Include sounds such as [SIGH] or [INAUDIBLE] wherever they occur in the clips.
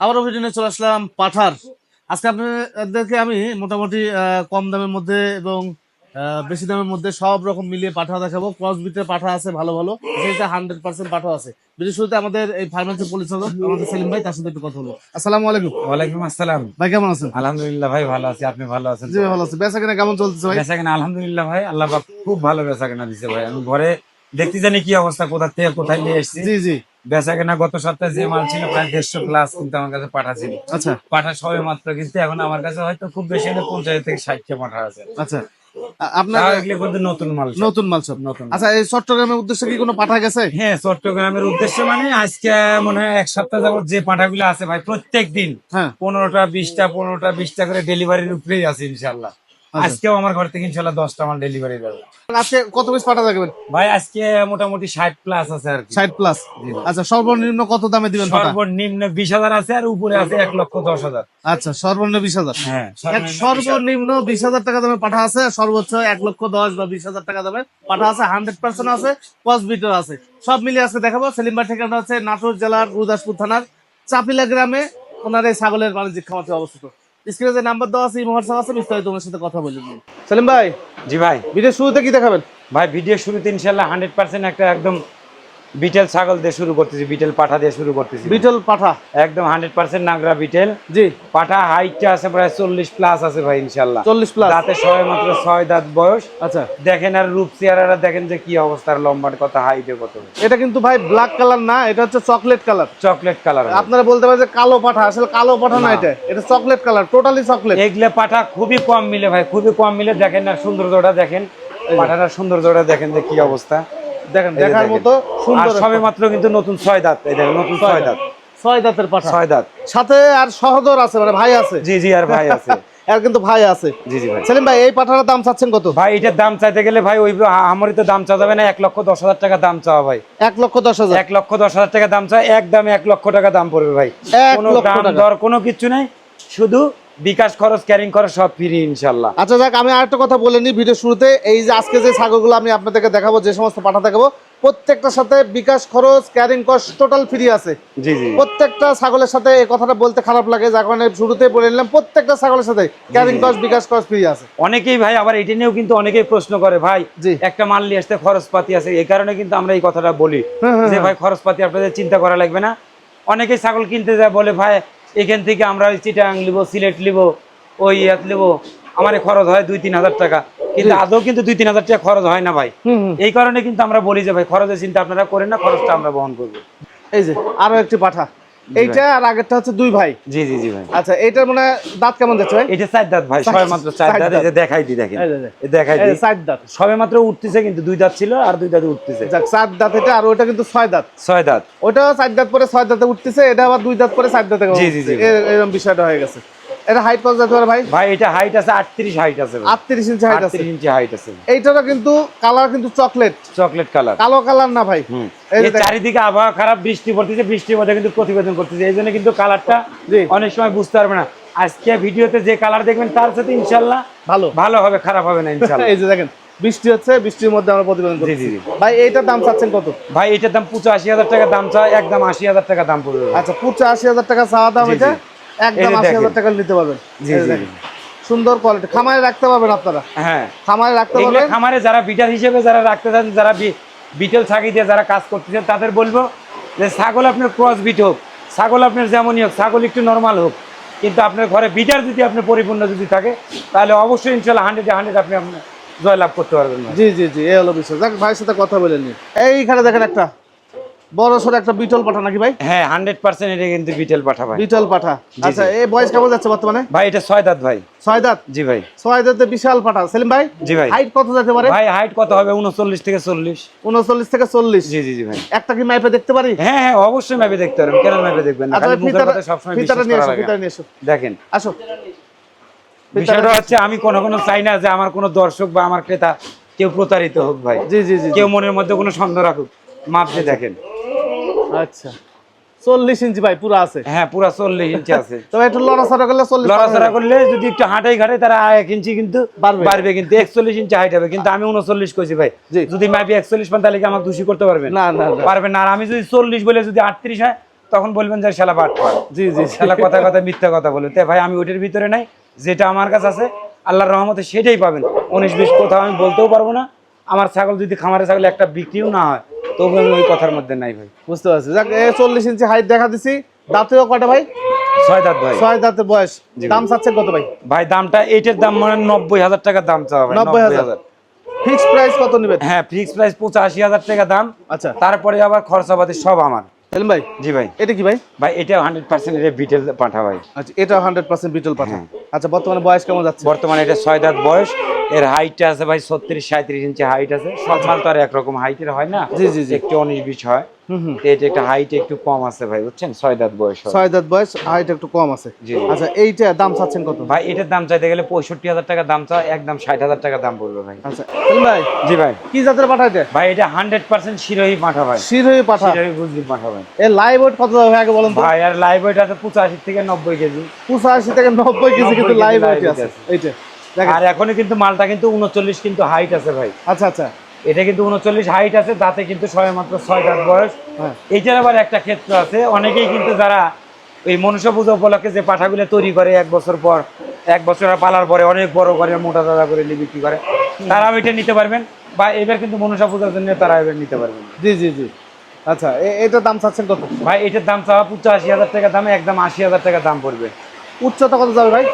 আবারও ভিডিও নিয়ে চলে আসলাম পাঠার। আজকে আপনাদেরকে আমি মোটামুটি কম দামের মধ্যে এবং বেশি দামের মধ্যে সব রকম মিলিয়ে পাঠা দেখাবো। ক্রস বিটের পাঠা আছে ভালো ভালো। সেটা হান্ড্রেড পার্সেন্ট পাঠা আছে। শুরুতে আমাদের এই ফার্মেসি পরিচালক আমাদের সেলিম ভাই তার সাথে একটু কথা বলব। আসসালামু আলাইকুম। ওয়ালাইকুম আসসালাম। ভাই কেমন আছেন? আলহামদুলিল্লাহ ভাই ভালো আছি। আপনি ভালো আছেন জি ভালো আছে। বেচা কেনা কেমন চলতেছে ভাই? বেচা কেনা আলহামদুলিল্লাহ ভাই আল্লাহ পাক খুব ভালো বেচা কেনা দিছে ভাই। আমি ঘরে দেখতে জানি কি অবস্থা কোথা থেকে কোথায় নিয়ে এসেছি। জি জি। বেচা কেনা গত সপ্তাহে যে মাল ছিল প্রায় দেড়শো প্লাস কিন্তু আমার কাছে পাঠা ছিল আচ্ছা। পাঠা সবে মাত্র কিন্তু এখন আমার কাছে হয়তো খুব বেশি হলে পঞ্চাশ থেকে ষাটটা পাঠা আছে। আচ্ছা। আপনার তাও এগুলো কিন্তু নতুন মাল নতুন মাল সব। নতুন আচ্ছা এই চট্টগ্রামের উদ্দেশ্যে কি কোনো পাঠা গেছে? হ্যাঁ চট্টগ্রামের উদ্দেশ্যে মানে আজকে মনে হয় এক সপ্তাহ যাবত যে পাঠাগুলো আছে ভাই প্রত্যেক দিন হ্যাঁ। পনেরোটা বিশটা পনেরোটা বিশটা করে ডেলিভারির উপরেই আছে ইনশাল্লাহ। আজকেও আমার ঘর থেকে ইনশাল্লাহ দশটা মাল ডেলিভারি দেবে আজকে কত পিস পাঠা থাকবেন? ভাই আজকে মোটামুটি ষাট প্লাস আছে আর ষাট প্লাস আচ্ছা সর্বনিম্ন কত দামে দিবেন সর্বনিম্ন বিশ হাজার আছে আর উপরে আছে এক লক্ষ দশ হাজার। আচ্ছা সর্বনিম্ন বিশ হাজার। হ্যাঁ সর্বনিম্ন বিশ হাজার। টাকা দামে পাঠা আছে সর্বোচ্চ এক লক্ষ দশ বা বিশ হাজার টাকা দামে পাঠা আছে হান্ড্রেড পার্সেন্ট আছে বিটার আছে। সব মিলিয়ে আজকে দেখাবো সেলিমবার ঠিকানা আছে নাটোর জেলার গুরুদাসপুর থানার চাপিলা গ্রামে ওনার এই ছাগলের বাণিজ্যিক খামারটি অবস্থিত। স্ক্রিনে যে নাম্বার দেওয়া আছে এই হোয়াটসঅ্যাপ আছে বিস্তারিত তোমার সাথে কথা বলে সেলিম ভাই জি ভাই। ভিডিও শুরুতে কি দেখাবেন? ভাই ভিডিও শুরুতে ইনশাল্লাহ হান্ড্রেড পার্সেন্ট একটা একদম বিটেল ছাগল দিয়ে শুরু করতেছি বিটেল পাঠা দিয়ে শুরু করতেছি। বিটল পাঠা? একদম হান্ড্রেড পার্সেন্ট নাগরা বিটেল। জি। পাঠা হাইটটা আছে প্রায় চল্লিশ প্লাস আছে ভাই ইনশাল্লাহ। চল্লিশ প্লাস দাঁতে সবাই মাত্র ছয় দাঁত বয়স। আচ্ছা। দেখেন আর রূপ চেহারাটা দেখেন যে কি অবস্থার লম্বার কত হাইটে কত এটা কিন্তু ভাই ব্ল্যাক কালার না এটা হচ্ছে চকলেট কালার চকলেট কালার আপনারা বলতে পারেন যে কালো পাঠা আসলে কালো পাঠা না এটা এটা চকলেট কালার টোটালি চকলেট এগুলো পাঠা খুবই কম মিলে ভাই খুবই কম মিলে দেখেন না সৌন্দর্যটা দেখেন। পাঠাটার সৌন্দর্যটা দেখেন যে কি অবস্থা। দেখেন দেখার মতো সুন্দর সবে মাত্র কিন্তু নতুন ছয় দাঁত। এই দেখেন নতুন ছয় দাঁত। ছয় দাঁতের পাঠা। ছয় দাঁত। সাথে আর সহদর আছে মানে ভাই আছে। জি জি আর ভাই আছে। [LAUGHS] আর কিন্তু ভাই আছে। জি জি ভাই। সেলিম ভাই এই পাঠাটার দাম চাচ্ছেন কত? ভাই এটার দাম চাইতে গেলে ভাই ওই আমারই তো দাম চাওয়া যাবে না এক লক্ষ দশ হাজার টাকা দাম চাওয়া ভাই। এক লক্ষ দশ হাজার। এক লক্ষ দশ হাজার টাকা দাম চাই এক দামে এক লক্ষ টাকা দাম পড়বে ভাই। এক লক্ষ দর কোনো কিছু নাই শুধু বিকাশ খরচ ক্যারিং খরচ সব ফ্রি ইনশাল্লাহ আচ্ছা যাক আমি আরেকটা কথা বলে নিই ভিডিও শুরুতে। এই যে আজকে যে ছাগলগুলো আমি আপনাদেরকে দেখাবো যে সমস্ত পাঠা দেখাবো প্রত্যেকটার সাথে বিকাশ খরচ ক্যারিং কস্ট টোটাল ফ্রি আছে। জি জি। প্রত্যেকটা ছাগলের সাথে এই কথাটা বলতে খারাপ লাগে যার কারণে শুরুতে বলে নিলাম প্রত্যেকটা ছাগলের সাথে carrying cost bKash cost free আছে। অনেকেই ভাই আবার এটা নিয়েও কিন্তু অনেকেই প্রশ্ন করে ভাই জি। একটা মাল নিয়ে আসতে খরচপাতি আছে। এই কারণে কিন্তু আমরা এই কথাটা বলি। হ্যাঁ, হ্যাঁ, যে ভাই খরচপাতি আপনাদের চিন্তা করা লাগবে না। অনেকেই ছাগল কিনতে যায় বলে ভাই এখান থেকে আমরা ওই চিটাং লিব সিলেট লিবো ওই ইয়াত লিবো আমার খরচ হয় দুই তিন হাজার টাকা। কিন্তু আদৌ কিন্তু দুই তিন হাজার টাকা খরচ হয় না ভাই। এই কারণে কিন্তু আমরা বলি যে ভাই খরচের চিন্তা আপনারা করেন না খরচটা আমরা বহন করব। এই যে আরও একটি পাঠা। এইটা আর আগেরটা হচ্ছে দুই ভাই। জি জি জি ভাই। আচ্ছা মানে দাঁত কেমন যাচ্ছে ভাই? এটা চার দাঁত ভাই সবে মাত্র চার চার দাঁত দাঁত। এই যে দেখাই দি দেখেন। এই যে, এই যে। এই দেখাই দি। চার দাঁত। সবে মাত্র উঠতেছে কিন্তু দুই দাঁত ছিল আর দুই দাঁত উঠতেছে। যাক চার দাঁত এটা আর ওটা কিন্তু ছয় দাঁত। ছয় দাঁত। চার দাঁত পরে ছয় দাঁতে উঠতেছে এটা আবার দুই দাঁত পরে চার দাঁতে জি, জি, জি। এরকম বিষয়টা হয়ে গেছে। এটা হাইট কত যেতে পারে ভাই? ভাই এটা হাইট আছে আটত্রিশ হাইট আছে ভাই। আটত্রিশ ইঞ্চি হাইট আছে। আটত্রিশ ইঞ্চি হাইট আছে এইটারও কিন্তু কালার কিন্তু চকলেট চকলেট কালার কালো কালার না ভাই। এই। চারিদিকে আবহাওয়া খারাপ বৃষ্টি পড়তেছে বৃষ্টির মধ্যে কিন্তু প্রতিবেদন করতেছে। এই জন্য কিন্তু কালারটা অনেক সময় বুঝতে পারবে না। আজকে ভিডিওতে যে কালার দেখবেন তার সাথে ইনশাল্লাহ ভালো। ভালো হবে খারাপ হবে না ইনশাল্লাহ। [LAUGHS] এই যে দেখেন বৃষ্টি হচ্ছে বৃষ্টির মধ্যে আমরা প্রতিবেদন করছি ভাই এইটার দাম চাচ্ছেন কত? ভাই এটার দাম পঁচাশি হাজার টাকা দাম চায় একদম আশি হাজার টাকা দাম পড়বে। আচ্ছা পঁচাশি হাজার টাকা চাওয়া দাম এটা। একদম আশি হাজার টাকা নিতে পারবেন। জি, জি, সুন্দর কোয়ালিটি খামারে রাখতে পারবেন আপনারা। হ্যাঁ। খামারে রাখতে পারবেন। খামারে যারা বিটার হিসেবে যারা রাখতে চান যারা বিটেল ছাগি দিয়ে যারা কাজ করতেছেন তাদের বলব যে ছাগল আপনার ক্রস বিট হোক ছাগল আপনার যেমনই হোক ছাগল একটু নর্মাল হোক। কিন্তু আপনার ঘরে বিটার যদি আপনার পরিপূর্ণ যদি থাকে তাহলে অবশ্যই ইনশাল্লাহ হান্ড্রেডে হান্ড্রেড আপনি আপনার জয়লাভ করতে পারবেন জি জি জি এই হলো বিষয়। যাক ভাইয়ের সাথে কথা বলে নিন এইখানে দেখেন একটা বড় একটা বিটল পাঠা নাকি ভাই? হ্যাঁ হান্ড্রেড পার্সেন্ট এটা কিন্তু বিটেল পাঠা ভাই। বিটল পাঠা। আচ্ছা। এই বয়স কেমন যাচ্ছে বর্তমানে? ভাই এটা ছয় দাঁত ভাই। ছয় দাঁত? জি ভাই। ছয় দাঁতে বিশাল পাঠা। সেলিম ভাই জি ভাই। হাইট কত যেতে পারে? ভাই হাইট কত হবে? উনচল্লিশ থেকে চল্লিশ। উনচল্লিশ থেকে চল্লিশ। জি জি জি ভাই। একটা কি মাইপে দেখতে পারি? হ্যাঁ হ্যাঁ অবশ্যই ম্যাপে দেখতে পারবেন কেন ম্যাপে দেখবেন না? আচ্ছা খালি মুখের কথা সবসময় ফিতাটা বিশ্বাস নিয়ে এসো লাগে। নিয়ে এসো। দেখেন। আসো। বিষয়টা হচ্ছে আমি কোনো কোনো চাই না যে আমার কোনো দর্শক বা আমার ক্রেতা কেউ প্রতারিত হোক ভাই। জি জি জি জি। কেউ মনের মধ্যে কোনো সন্দেহ রাখুক। মাপ দেখেন। আচ্ছা। চল্লিশ ইঞ্চি ভাই পুরো আছে? হ্যাঁ পুরা চল্লিশ ইঞ্চি আছে। [LAUGHS] তবে একটু লড়াচড়া করলে লড়াচড়া করলে যদি একটু হাঁটাই ঘাটে তারা এক ইঞ্চি কিন্তু বাড়বে। কিন্তু একচল্লিশ ইঞ্চি হাইট হবে। কিন্তু আমি উনচল্লিশ কইছি ভাই। যদি মাপি একচল্লিশ পান তাহলে কি আমাকে দোষী করতে পারবেন না না না। না। আর আমি যদি চল্লিশ বলে যদি আটত্রিশ হয় তখন বলবেন যে শালা বাট জি জি শালা কথা কথা মিথ্যা কথা বলবে তাই ভাই আমি ওইটার ভিতরে নাই। যেটা আমার কাছে আছে আল্লাহর রহমতে সেটাই পাবেন। উনিশ বিশ কোথাও আমি বলতেও পারব না। আমার ছাগল যদি খামারে ছাগল একটা বিক্রিও না হয় আমি ওই কথার মধ্যে নাই ভাই। বুঝতে পারছি যাক চল্লিশ ইঞ্চি হাইট দেখা দিছি। দাঁতেও কটা ভাই? ছয় দাঁত ভাই। ছয় দাঁতের বয়স। দাম চাচ্ছেন কত ভাই? ভাই দামটা এইটার দাম মানে নব্বই হাজার টাকা দাম চাওয়া ভাই নব্বই হাজার। ফিক্স প্রাইস কত নেবেন? হ্যাঁ ফিক্স প্রাইস পঁচাশি হাজার টাকা দাম। আচ্ছা। তারপরে আবার খরচাপাতি সব আমার। সেলিম ভাই? জি ভাই। এটা কি ভাই? ভাই এটা হান্ড্রেড পার্সেন্ট বিটেল পাঠা ভাই। আচ্ছা এটা হান্ড্রেড পার্সেন্ট বিটল পাঠা। হ্যাঁ। আচ্ছা বর্তমানে বয়স কেমন যাচ্ছে? বর্তমানে এটা ছয় দাঁত বয়স। এর হাইটটা আছে ভাই ছত্রিশ সাঁত্রিশ ইঞ্চি হাইট আছে। সব মাল তো আর একরকম হাইটের হয় না। জি, জি, জি। একটু উনিশ বিশ হয়। হুম হুম। তো এটা একটা হাইট একটু কম আছে ভাই বুঝছেন? ছয় দাঁত বয়স ছয় দাঁত বয়স হাইট একটু কম আছে। আচ্ছা এইটা দাম চাচ্ছেন কত? ভাই এটার দাম চাইতে গেলে পঁয়ষট্টি হাজার টাকা দাম চাও একদম ষাট হাজার টাকা দাম পড়বে ভাই। আচ্ছা ভাই জি ভাই। কি জাতের পাঠা এটা? ভাই এটা হান্ড্রেড পার্সেন্ট শিরোহী পাঠা ভাই। শিরোহী পাঠা। শিরোহী বুঝলি পাঠা ভাই। এর লাইভ ওয়েট কত যাবে আগে বলেন ভাই আর লাইভ ওয়েট আছে পঁচাশি থেকে নব্বই কেজি। পঁচাশি থেকে নব্বই কেজি 90 কিন্তু লাইভ ওয়েট আছে। এইটা আর এখনই কিন্তু মালটা কিন্তু উনচল্লিশ কিন্তু হাইট আছে ভাই। আচ্ছা আচ্ছা। এটা কিন্তু উনচল্লিশ হাইট আছে তাতে কিন্তু সবে মাত্র ছয় দাঁত বয়স। হ্যাঁ। এইটার আবার একটা ক্ষেত্র আছে অনেকেই কিন্তু যারা এই মনুষ্য পুজো উপলক্ষে যে পাঠাগুলো তৈরি করে এক বছর পর এক বছর পালার পরে অনেক বড় করে মোটা দাদা করে নিয়ে বিক্রি করে তারাও এটা নিতে পারবেন বা এবার কিন্তু মনুষ্য পুজোর জন্য তারা এবার নিতে পারবেন। জি জি জি। আচ্ছা এটার দাম চাচ্ছেন কত? ভাই এটার দাম চাওয়া পঁচাশি হাজার টাকা দামে একদম আশি হাজার টাকা দাম পড়বে। উচ্চতা কত যাবে ভাই?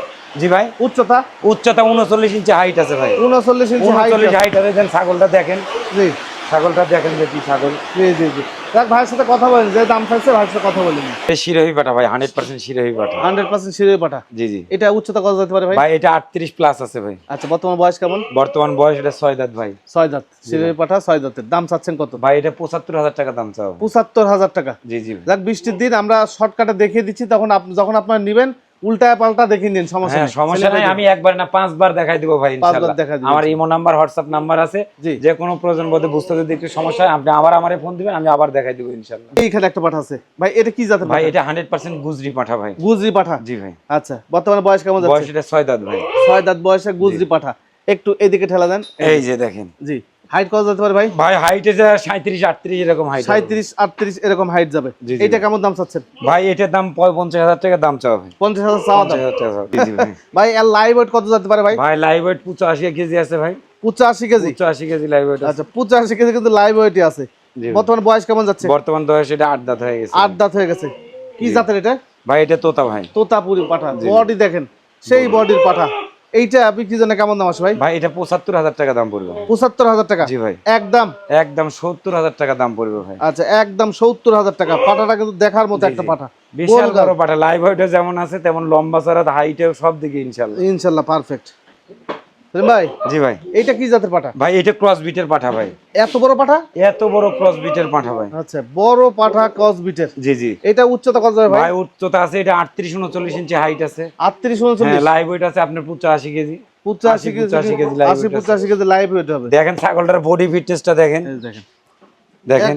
জি ভাই। উচ্চতা? উচ্চতা উনচল্লিশ ইঞ্চি হাইট আছে ভাই। উনচল্লিশ ইঞ্চি হাইট উনচল্লিশ হাইট আছে দেন ছাগলটা দেখেন। জি। ছাগলটা দেখেন যে কি ছাগল। জি জি জি। দেখ ভাইয়ের সাথে কথা বলেন যে দাম চাইছে ভাইয়ের সাথে কথা বলেন। শিরোহী পাঠা ভাই হান্ড্রেড পার্সেন্ট শিরোহী পাঠা হান্ড্রেড পার্সেন্ট শিরোহী পাঠা জি জি। এটা উচ্চতা কত যেতে পারে ভাই? ভাই এটা আটত্রিশ প্লাস আছে ভাই। আচ্ছা বর্তমান বয়স কেমন? বর্তমান বয়স এটা ছয় দাঁত ভাই। ছয় দাঁত। শিরোহী ছয় দাঁতের। দাম চাচ্ছেন কত? ভাই এটা পঁচাত্তর হাজার টাকা দাম চাও। পঁচাত্তর হাজার টাকা। জি জি। যাক বৃষ্টির দিন আমরা শর্টকাটে দেখিয়ে দিচ্ছি তখন যখন আপনার নেবেন উল্টা পাল্টা দেখিয়ে নিন সমস্যা হ্যাঁ নেই। সমস্যা নাই আমি একবার না পাঁচবার দেখাই দিব ভাই ইনশাআল্লাহ। আমার ইমো নাম্বার হোয়াটসঅ্যাপ নাম্বার আছে। যে কোনো প্রয়োজন বোধে বুঝতে যদি একটু সমস্যা হয় আপনি আবার আমারে ফোন দিবেন আমি আবার দেখাই দিব ইনশাআল্লাহ। এইখানে একটা পাঠা আছে। ভাই এটা কি জাতের ভাই এটা হান্ড্রেড পার্সেন্ট গুজরি পাঠা ভাই। গুজরি পাঠা? জি ভাই। আচ্ছা বর্তমানে বয়স কেমন বয়স এটা দাঁত ভাই। ছয় দাঁত বয়সে গুজরি পাঠা। একটু এদিকে ঠেলা দেন। এই যে দেখেন। জি। হাইট কত যেতে পারে ভাই? ভাই হাইটে যে সাঁত্রিশ আটত্রিশ এরকম হাইট সাঁত্রিশ আটত্রিশ এরকম হাইট যাবে। এটা কেমন দাম চাচ্ছেন? ভাই এটার দাম পঞ্চাশ হাজার টাকা দাম চাওয়া ভাই। পঞ্চাশ হাজার চাওয়া দাম? [LAUGHS] ভাই। এর লাইভ ওয়েট কত যেতে পারে ভাই? ভাই লাইভ ওয়েট পঁচাশি কেজি আছে ভাই। পঁচাশি কেজি? পঁচাশি কেজি লাইভ ওয়েট আচ্ছা পঁচাশি কেজি কিন্তু লাইভ ওয়েটই আছে। বর্তমান বয়স কেমন যাচ্ছে? বর্তমান বয়স এটা আট দাঁত হয়ে গেছে। আট দাঁত হয়ে গেছে। কি জাতের এটা? ভাই এটা তোতা ভাই। তোতাপুরি পাঠা। বডি দেখেন। সেই বডির পাঠা। এইটা আপনি কি জন্য কেমন দাম আছে ভাই? ভাই এটা পঁচাত্তর হাজার টাকা দাম পড়বে পঁচাত্তর হাজার টাকা? জি ভাই। একদম? একদম সত্তর হাজার টাকা দাম পড়বে ভাই। আচ্ছা একদম সত্তর হাজার টাকা। পাঠাটা কিন্তু দেখার মতো একটা পাঠা বিশাল বড় পাঠা লাইভ যেমন আছে তেমন লম্বা চড়া হাইটেও সব দিকে ইনশাল্লাহ। ইনশাল্লাহ পারফেক্ট ভাই জি ভাই। এইটা কি জাতের পাঠা ভাই এটা ক্রস বিটের পাঠা ভাই। এত বড় পাঠা এত বড় ক্রস বিটের পাঠা ভাই। আচ্ছা বড় পাঠা কস বিটের জি জি। এটা উচ্চতা কত ভাই? ভাই উচ্চতা আছে এটা আটত্রিশ উনচল্লিশ ইঞ্চি হাইট আছে। আটত্রিশ হ্যাঁ উনচল্লিশ। লাইভ ওয়েট আছে আপনার পঁচাশি কেজি। পঁচাশি কেজি 85 কেজি লাইভ ওয়েট হবে। দেখেন ছাগলটার বডি ফিটনেসটা দেখেন। দেখেন। দেখেন।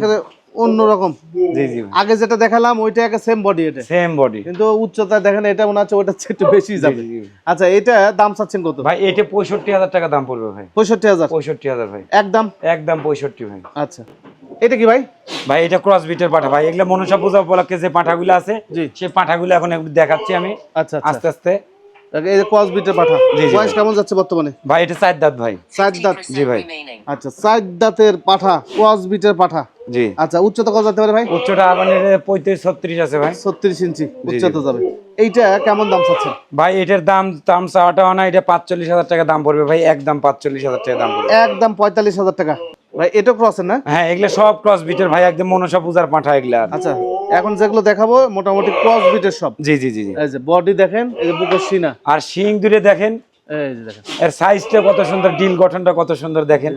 অন্যরকম। জি জি। আগে যেটা দেখালাম ওইটা একটা সেম বডি এটা। সেম বডি কিন্তু উচ্চতা দেখেন এটা মনে হচ্ছে ওটা একটু বেশি যাবে। আচ্ছা এটা দাম চাচ্ছেন কত? ভাই এটা পঁয়ষট্টি হাজার টাকা দাম পড়বে ভাই। পঁয়ষট্টি হাজার। পঁয়ষট্টি হাজার ভাই। একদম? একদম পঁয়ষট্টি ভাই। আচ্ছা। এটা কি ভাই? ভাই এটা ক্রস বিটের পাঠা। ভাই এগুলো মনসা পূজা উপলক্ষে যে পাঠাগুলো আছে। সেই পাঠাগুলো এখন একটু দেখাচ্ছি আমি। আচ্ছা আচ্ছা। আস্তে আস্তে। এই যে ক্রস বিটের পাঠা। জি, জি, বয়স কেমন যাচ্ছে বর্তমানে? ভাই এটা চার দাঁত ভাই। চার দাঁত। জি ভাই। আচ্ছা চার দাঁতের পাঠা ক্রস বিটের পাঠা। জি। আচ্ছা উচ্চতা কত যেতে পারে ভাই? মানে পঁয়ত্রিশ ছত্রিশ আছে ভাই। ছত্রিশ ইঞ্চি উচ্চতা যাবে। এইটা কেমন দাম চাচ্ছেন? ভাই এটার দাম দাম চাওয়াটা না এটা পাঁচচল্লিশ হাজার টাকা দাম পড়বে ভাই। একদম পাঁচচল্লিশ হাজার টাকা দাম পড়বে। একদম পঁয়তাল্লিশ হাজার টাকা। ভাই এটা ক্রসের না? হ্যাঁ এগুলো সব ক্রস বিটের ভাই একদম মনসা পূজার পাঠা এগুলা। আচ্ছা এখন যেগুলো দেখাবো মোটামুটি ক্রস বিটের সব। জি জি জি জি। এই যে বডি দেখেন এই যে বুকের সিনা। আর শিং দূরে দেখেন এই যে দেখেন। এর সাইজটা কত সুন্দর ডিল গঠনটা কত সুন্দর দেখেন।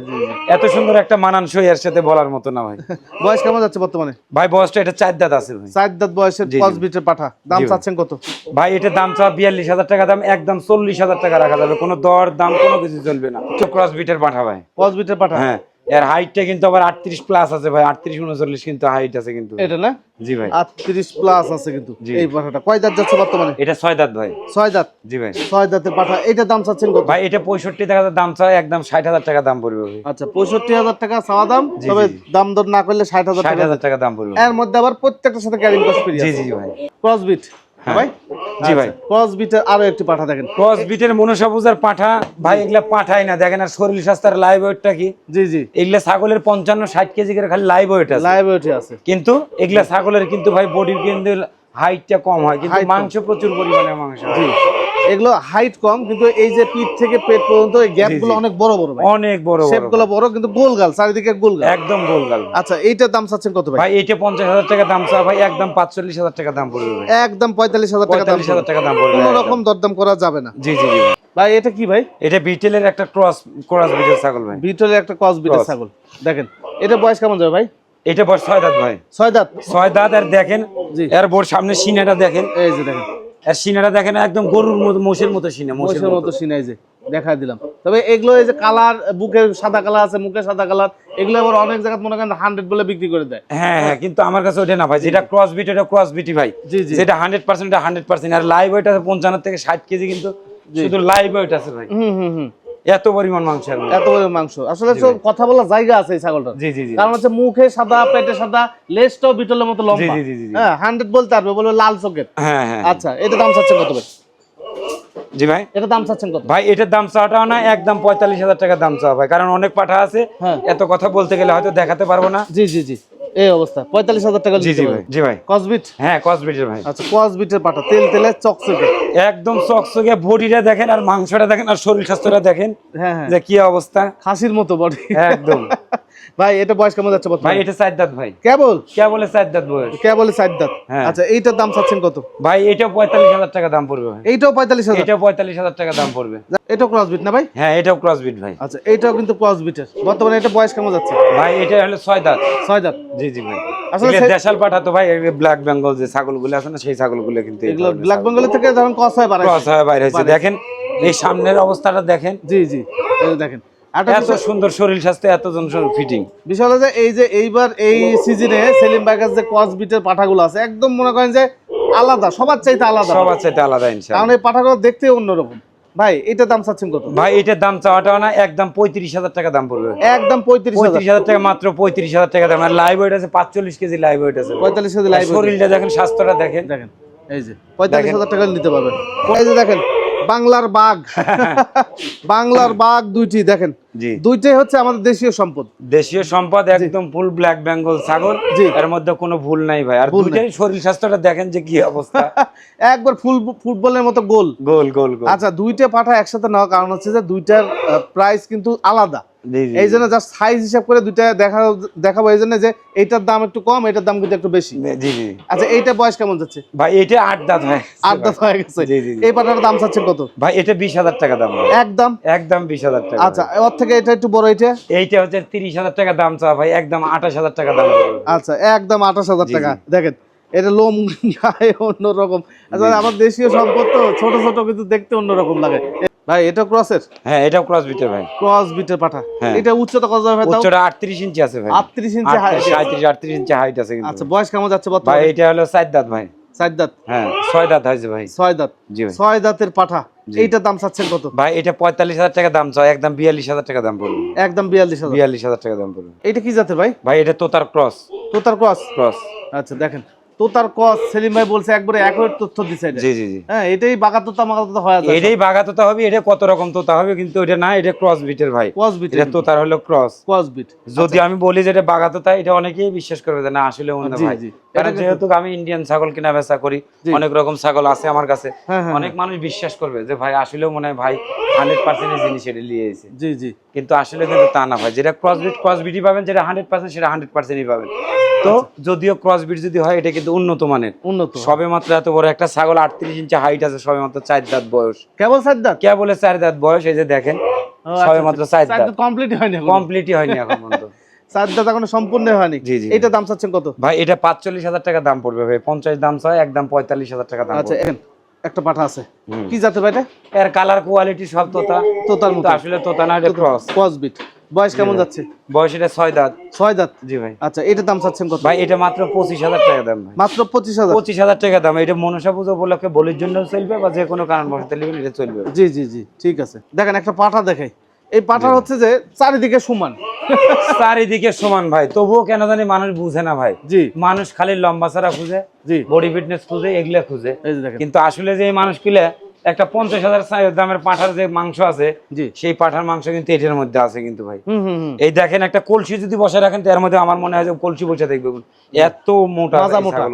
এত সুন্দর একটা মানানসই এর সাথে বলার মতো না ভাই। [LAUGHS] বয়স কেমন যাচ্ছে বর্তমানে? ভাই বয়সটা এটা চার দাঁত আছে ভাই। চার দাঁত বয়সের জি, জি। ক্রস বিটের পাঠা। দাম চাচ্ছেন কত? ভাই এটার দাম চাওয়া বিয়াল্লিশ হাজার টাকা দাম একদম চল্লিশ হাজার টাকা রাখা যাবে। কোনো দর দাম কোনো কিছু চলবে না। ক্রস বিটের পাঠা ভাই। ক্রস বিটের পাঠা? হ্যাঁ। এর হাইটটা কিন্তু আবার আটত্রিশ প্লাস আছে ভাই আটত্রিশ উনচল্লিশ কিন্তু হাইট আছে কিন্তু। এটা না? জি ভাই। আটত্রিশ প্লাস আছে কিন্তু এই পাঠাটা। কয় দাঁত যাচ্ছে বর্তমানে? এটা ছয় দাঁত ভাই। ছয় দাঁত? জি ভাই। ছয় দাঁতের পাঠা। এইটার দাম চাচ্ছেন কত? ভাই এটা পঁয়ষট্টি টাকা দাম চাই একদম ষাট হাজার টাকা দাম পড়বে ভাই। আচ্ছা পঁয়ষট্টি হাজার টাকা চাওয়া দাম তবে দাম দর না করলে ষাট হাজার ষাট টাকা হাজার টাকা দাম পড়বে। এর মধ্যে আবার প্রত্যেকটার সাথে ক্যারিং কস্ট ফ্রি জি আছে। জি ভাই। ক্রসবিট হ্যাঁ। ভাই? জি ভাই। ক্রসবিটের আরও একটি পাঠা দেখেন। ক্রস বিটের মনসা পূজার পাঠা ভাই এগুলা পাঠাই না। দেখেন আর শরীর স্বাস্থ্যের লাইভ ওয়েটটা কি? জি জি। এগুলা ছাগলের পঞ্চান্ন ষাট কেজি করে খালি লাইভ ওয়েট আছে। কিন্তু এগুলা ছাগলের কিন্তু ভাই বডির কিন্তু হাইটটা কম হয়। কিন্তু মাংস প্রচুর পরিমাণে মাংস। জি। এগুলো হাইট কম কিন্তু এই যে পিঠ থেকে পেট পর্যন্ত এই গ্যাপগুলো অনেক বড় বড় ভাই। অনেক বড় শেপ বড় কিন্তু গোল গাল চারিদিকে গোল গাল। একদম গোল গাল। আচ্ছা এইটার দাম চাচ্ছেন কত ভাই? ভাই এইটা পঞ্চাশ হাজার টাকা দাম চা ভাই একদম পাঁচচল্লিশ হাজার টাকা দাম পড়বে একদম পঁয়তাল্লিশ হাজার টাকা দাম পঁয়তাল্লিশ হাজার টাকা দাম পড়বে। কোনো রকম দরদাম করা যাবে না। জি জি জি ভাই। এটা কি ভাই? এটা বিটেলের একটা ক্রস ক্রস বিটেল ছাগল ভাই। বিটলের একটা ক্রস Cross। ছাগল। দেখেন এটা বয়স কেমন যাবে ভাই? এটা বড় ছয় দাঁত ভাই। ছয় দাঁত। ছয় দাঁত আর দেখেন এর বোর সামনে সিনাটা দেখেন। এই যে দেখেন। আর সিনাটা দেখেন একদম গরুর মতো মোষের মতো সিনা মোষের মতো। সিনাই যে দেখা দিলাম। তবে এগুলো এই যে কালার বুকে সাদা কালার আছে মুখে সাদা কালার এগুলো আবার অনেক জায়গায় মনে করেন হান্ড্রেড বলে বিক্রি করে দেয়। হ্যাঁ হ্যাঁ কিন্তু আমার কাছে ওটা না ভাই যেটা ক্রস বিট এটা ক্রস বিটি ভাই। যেটা হান্ড্রেড পার্সেন্ট হান্ড্রেড পার্সেন্ট আর লাইভ ওয়েট আছে পঞ্চান্ন থেকে ষাট কেজি কিন্তু শুধু লাইভ ওয়েট আছে ভাই। হুম হুম হুম। এত পরিমাণ মাংস এত বড় মাংস। আসলে কথা বলার জায়গা আছে এই ছাগলটা জি জি জি। কারণ হচ্ছে মুখে সাদা পেটে সাদা লেজটাও বিটলের মতো লম্বা। জি, জি, জি। হ্যাঁ হান্ড্রেড বলতে পারবে বলবে লাল চোখের। হ্যাঁ হ্যাঁ। আচ্ছা এটা দাম চাচ্ছেন কত ভাই? জি ভাই। এটা দাম চাচ্ছেন কত? ভাই এটার দাম চাওয়াটাও না একদম পঁয়তাল্লিশ হাজার টাকা দাম চাওয়া ভাই। কারণ অনেক পাঠা আছে হ্যাঁ। এত কথা বলতে গেলে হয়তো দেখাতে পারব না। জি জি জি। এই অবস্থা পঁয়তাল্লিশ হাজার টাকা জি জি ভাই জি ভাই। কসবিট? হ্যাঁ কসবিটের ভাই। আচ্ছা কসবিটের পাটা তেল তেলে চকচকে। একদম চকচকে বডিটা দেখেন আর মাংসটা দেখেন আর শরীর স্বাস্থ্যটা দেখেন। হ্যাঁ হ্যাঁ। যে কি অবস্থা। খাসির মতো বডি। একদম। [LAUGHS] ভাই এটা বয়স কেমন যাচ্ছে ভাই এটা চার দাঁত ভাই। কেবল? কে বলে চার দাঁত বয়স। কে বলে সাইড দাঁত হ্যাঁ। আচ্ছা এইটার দাম চাচ্ছেন কত? ভাই এটা পঁয়তাল্লিশ হাজার টাকা দাম পড়বে ভাই। এইটাও পঁয়তাল্লিশ হাজার? এটাও পঁয়তাল্লিশ হাজার টাকা দাম পড়বে। এটাও ক্রসবিট না ভাই? হ্যাঁ এটাও ক্রসবিট ভাই। আচ্ছা এইটাও কিন্তু ক্রসবিটের বর্তমানে এটা বয়স কেমন যাচ্ছে? ভাই এটা হলো ছয় দাঁত। ছয় দাঁত। জি জি ভাই। আসলে দেশাল পাঠা তো ভাই ব্ল্যাক বেঙ্গল যে ছাগলগুলো আছে না সেই ছাগলগুলো কিন্তু এগুলো ব্ল্যাক বেঙ্গলের থেকে যখন কস হয় বাড়ায় ক্রস হয়ে বাইরে হয়েছে। দেখেন এই সামনের অবস্থাটা দেখেন। জি জি। এই দেখেন। এত সুন্দর শরীর স্বাস্থ্য এতজন ফিটিং বিষয় যে এই যে এইবার এই সিজনে সেলিম ভাইয়ের কাছে যে ক্রসবিটের পাঠাগুলো আছে একদম মনে করেন যে আলাদা সবার চাইতে আলাদা। সবার চাইতে আলাদা কারণ এই পাঠাগুলো দেখতে অন্যরকম। ভাই এটা দাম চাচ্ছেন কত? ভাই এটার দাম চাওয়াটাও না একদম পঁয়ত্রিশ হাজার টাকা দাম পড়বে। একদম পঁয়ত্রিশ হাজার। পঁয়ত্রিশ হাজার টাকা মাত্র পঁয়ত্রিশ হাজার টাকা দাম। আর লাইভ ওয়েট আছে পাঁচচল্লিশ কেজি লাইভ ওয়েট আছে। পঁয়তাল্লিশ লাইভ শরীরটা দেখেন স্বাস্থ্যটা দেখেন। দেখেন এই যে পঁয়তাল্লিশ হাজার টাকা নিতে পারবেন। এই যে দেখেন বাংলার বাঘ। [LAUGHS] বাংলার বাঘ দুইটি দেখেন। দুইটাই হচ্ছে আমাদের দেশীয় সম্পদ। দেশীয় সম্পদ একদম ফুল ব্ল্যাক বেঙ্গল ছাগল। এর মধ্যে কোনো ভুল নাই ভাই। আর দুইটাই শরীর স্বাস্থ্যটা দেখেন যে কি অবস্থা। [LAUGHS] একবার ফুল ফুটবলের মতো গোল। গোল গোল গোল। আচ্ছা দুইটা পাঠা একসাথে নেওয়ার কারণ হচ্ছে যে দুইটার প্রাইস কিন্তু আলাদা। এই জন্য জাস্ট সাইজ হিসাব করে দুইটা দেখা দেখাবো। এই জন্য যে এইটার দাম একটু কম এটার দাম কিন্তু একটু বেশি। জি জি। আচ্ছা এইটা বয়স কেমন যাচ্ছে? ভাই এটা আট দাঁত হয় আট হয়ে গেছে। জি, জি, জি। এই পাঠার দাম চাচ্ছেন কত? ভাই এটা বিশ হাজার টাকা দাম। একদম? একদম বিশ হাজার টাকা। আচ্ছা ওর থেকে এটা একটু বড় এটা এইটা হচ্ছে তিরিশ হাজার টাকা দাম চা ভাই একদম আঠাশ হাজার টাকা দাম। আচ্ছা একদম আঠাশ হাজার টাকা। দেখেন এটা লোম [LAUGHS] গায়ে অন্যরকম। আচ্ছা আমার দেশীয় সম্পদ তো ছোট ছোট কিন্তু দেখতে অন্যরকম লাগে। ভাই এটা ক্রসের হ্যাঁ এটাও ক্রস বিটের ভাই। ক্রস বিটের পাঠা। হ্যাঁ। এটা উচ্চতা কত তাও? উচ্চটা আটত্রিশ ইঞ্চি আছে ভাই। আটত্রিশ ইঞ্চি হাইট সাঁত্রিশ আটত্রিশ ইঞ্চি হাইট আছে কিন্তু। আচ্ছা বয়স কেমন যাচ্ছে ভাই এটা হলো দাঁত ভাই। দাঁত? হ্যাঁ ছয় দাঁত হয়েছে ভাই। ছয় দাঁত। জি ভাই। ছয় দাঁতের পাঠা। জি। এইটার দাম চাচ্ছেন কত? ভাই এটা পঁয়তাল্লিশ হাজার টাকা দাম চাই একদম বিয়াল্লিশ হাজার টাকা দাম পড়বে। একদম বিয়াল্লিশ হাজার। বিয়াল্লিশ হাজার টাকা দাম পড়বে। এইটা কি জাতের ভাই? ভাই এটা তোতার ক্রস তোতার ক্রস ক্রস আচ্ছা দেখেন। তোতার ক্রস সেলিম ভাই বলছে একবারে একই তথ্য দিছে জি জি জি। হ্যাঁ এটাই বাগা তোতা মাগা তোতা হয়ে এটাই বাঘা তোতা হবে এটা কত রকম তোতা হবে কিন্তু এটা না এটা ক্রস বিটের ভাই। ক্রস বিট এটা তোতার হলো ক্রস ক্রস বিট যদি আমি বলি যে এটা বাঘা তোতা এটা অনেকেই বিশ্বাস করবে যে না আসলে অন্য ভাই। কারণ যেহেতু আমি ইন্ডিয়ান ছাগল কেনা বেচা করি অনেক রকম ছাগল আছে আমার কাছে। হ্যাঁ, হ্যাঁ, অনেক মানুষ বিশ্বাস করবে যে ভাই আসলেও মনে হয় ভাই হান্ড্রেড পার্সেন্ট জিনিস এটা নিয়ে এসেছে জি জি। কিন্তু আসলে কিন্তু তা না ভাই যেটা ক্রস বিট ক্রস বিটই পাবেন যেটা হান্ড্রেড পার্সেন্ট সেটা হান্ড্রেড পার্সেন্টই পাবেন। তো যদিও ক্রস বিট যদি হয় এটা কিন্তু উন্নত মানের। উন্নত। সবে মাত্র এত বড় একটা ছাগল আটত্রিশ ইঞ্চি হাইট আছে সবে মাত্র চার দাঁত বয়স। কেবল চার দাঁত? কে বলে চার দাঁত বয়স এই যে দেখেন সবে মাত্র চার দাঁত কমপ্লিট হয়নি কমপ্লিটই হয়নি এখন পর্যন্ত। [LAUGHS] চার দাঁত এখনও সম্পূর্ণ হয়নি? জি, জি। এইটা দাম চাচ্ছেন কত? ভাই এটা পাঁচচল্লিশ হাজার টাকা দাম পড়বে ভাই। পঞ্চাশ দাম চাই একদম পঁয়তাল্লিশ হাজার টাকা দাম আচ্ছা একটা পাঠা আছে। কি জাতের ভাই এটা? এর কালার কোয়ালিটি সব তোতা। তোতার মতো। আসলে তোতা না এটা ক্রস ক্রস বিট বয়স কেমন যাচ্ছে? বয়স এটা ছয় দাঁত। ছয় দাঁত? জি ভাই। আচ্ছা এটার দাম চাচ্ছেন কত? ভাই এটা মাত্র পঁচিশ হাজার টাকা দাম ভাই। মাত্র পঁচিশ হাজার? পঁচিশ হাজার টাকা দাম। এটা মনসা পুজো উপলক্ষে বলির জন্য চলবে বা যে কোনো কারণ বসাতে নেবেন এটা চলবে। জি জি জি ঠিক আছে। দেখেন একটা পাঠা দেখাই। এই পাঠার হচ্ছে যে চারিদিকে সমান। [LAUGHS] চারিদিকে সমান ভাই। তবুও কেন জানি মানুষ বুঝে না ভাই। জি। মানুষ খালি লম্বা ছাড়া খুঁজে জি। বডি ফিটনেস খুঁজে এগুলা খুঁজে। কিন্তু আসলে যে এই মানুষগুলা একটা পঞ্চাশ হাজার দামের পাঠার যে মাংস আছে সেই পাঠার মাংস কিন্তু এটার মধ্যে আছে কিন্তু ভাই। এই দেখেন একটা কলসি যদি বসে রাখেন তো এর মধ্যে আমার মনে হয় যে কলসি বসে দেখবে এত মোটা মাজা মোটা।